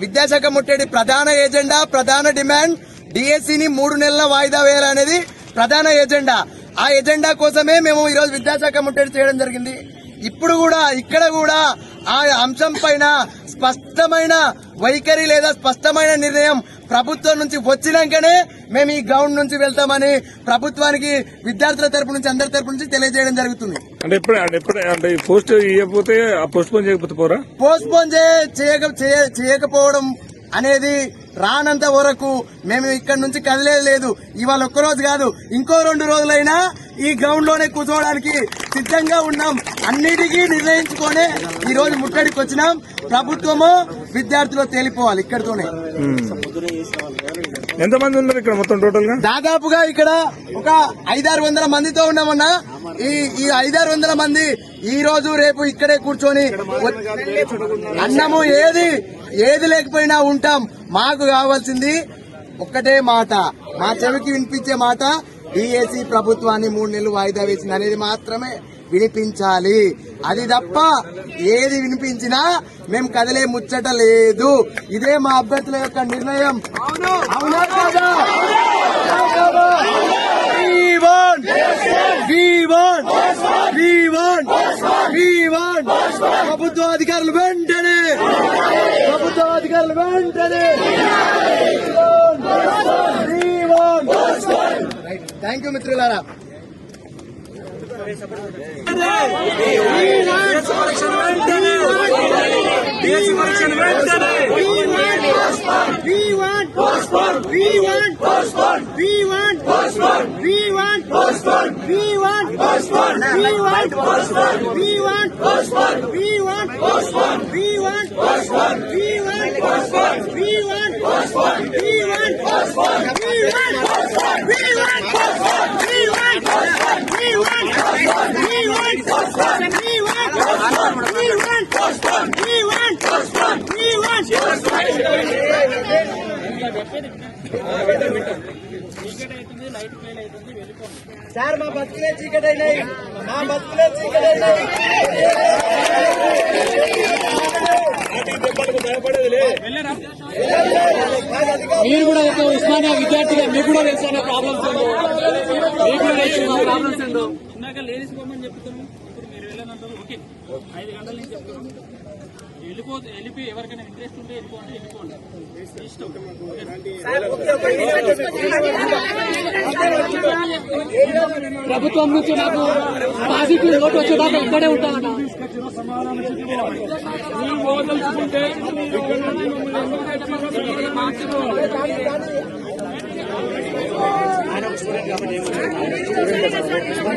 విద్యాశాఖ ముట్టడి ప్రధాన ఎజెండా ప్రధాన డిమాండ్ డిఎస్సిని మూడు నెలల వాయిదా వేయాలనేది ప్రధాన ఎజెండా ఆ ఎజెండా కోసమే మేము ఈరోజు విద్యాశాఖ ముట్టడి చేయడం జరిగింది. ఇప్పుడు కూడా ఇక్కడ కూడా ఆ అంశం పైన స్పష్టమైన వైఖరి లేదా స్పష్టమైన నిర్ణయం ప్రభుత్వం నుంచి వచ్చినాకనే మేము ఈ గ్రౌండ్ నుంచి వెళ్తామని ప్రభుత్వానికి విద్యార్థుల తరపు నుంచి అందరి తరపు నుంచి తెలియజేయడం జరుగుతుంది. అంటే ఎప్పుడు పోస్ట్ పోస్ట్ పోన్ చేయకపోతే పోరా? పోస్ట్ పోన్ చేయకపోవడం అనేది రానంత వరకు మేము ఇక్కడ నుంచి కదిలేదు లేదు. ఇవాళ ఒక్క రోజు కాదు ఇంకో రెండు రోజులైనా ఈ గ్రౌండ్లోనే కూర్చోవడానికి సిద్ధంగా ఉన్నాం. అన్నిటికీ నిర్ణయించుకొని ఈ రోజు ముట్టడికి వచ్చినాం ప్రభుత్వము విద్యార్థులు తేలిపోవాలి ఇక్కడితోనే. ఎంతమంది ఉన్నారు ఇక్కడ మొత్తం టోటల్గా? దాదాపుగా ఇక్కడ ఒక ఐదారు వందల మందితో ఉన్నామన్నా. ఈ ఈ ఐదారు వందల మంది ఈ రోజు రేపు ఇక్కడే కూర్చొని అన్నము ఏది ఏది లేకపోయినా ఉంటాం. మాకు కావాల్సింది ఒక్కటే మాట. మా చెవికి వినిపించే మాట బీఏసీ ప్రభుత్వాన్ని మూడు నెలలు వాయిదా వేసింది అనేది మాత్రమే వినిపించాలి. అది తప్ప ఏది వినిపించినా మేము కదిలే ముచ్చట లేదు. ఇదే మా అభ్యర్థుల యొక్క నిర్ణయం. అవునా. కాదా? ప్రభుత్వ అధికారులు వెంటనే. ప్రభుత్వ అధికారులు వెంటనే. థ్యాంక్ యూ మిత్రులారా. We want postpone. We want postpone. We want postpone. We want postpone. We want postpone. We want postpone. We want postpone. We want postpone. We want postpone. We want postpone. We want postpone. We want sir మా బతుకులే చీకటైనాయి. మా బతుకులే చీకటైనాయి. మీరు కూడా ఒక ఉస్మానియా విద్యార్థిగా మీకు కూడా తెలుసు ప్రాబ్లమ్స్ మీకు కూడా తెలుసు ప్రాబ్లమ్స్ ఏందో. ఇందాక లేడీస్ బొమ్మని చెప్తున్నాం. ఇప్పుడు మీరు వెళ్ళనంటారు ఓకే. ఐదు గంటల నుంచి చెప్తున్నాం. వెళ్ళిపో వెళ్ళిపోయి ఎవరికైనా ఇంట్రెస్ట్ ఉంటే వెళ్ళిపోండి వెళ్ళిపోండి. ఇష్టం. ప్రభుత్వం నుంచి నాకు పాజిటివ్ ఓటు వచ్చేదాకా ఇక్కడే ఉంటానన్న మీరు పోదలుచుకుంటే ఇక్కడ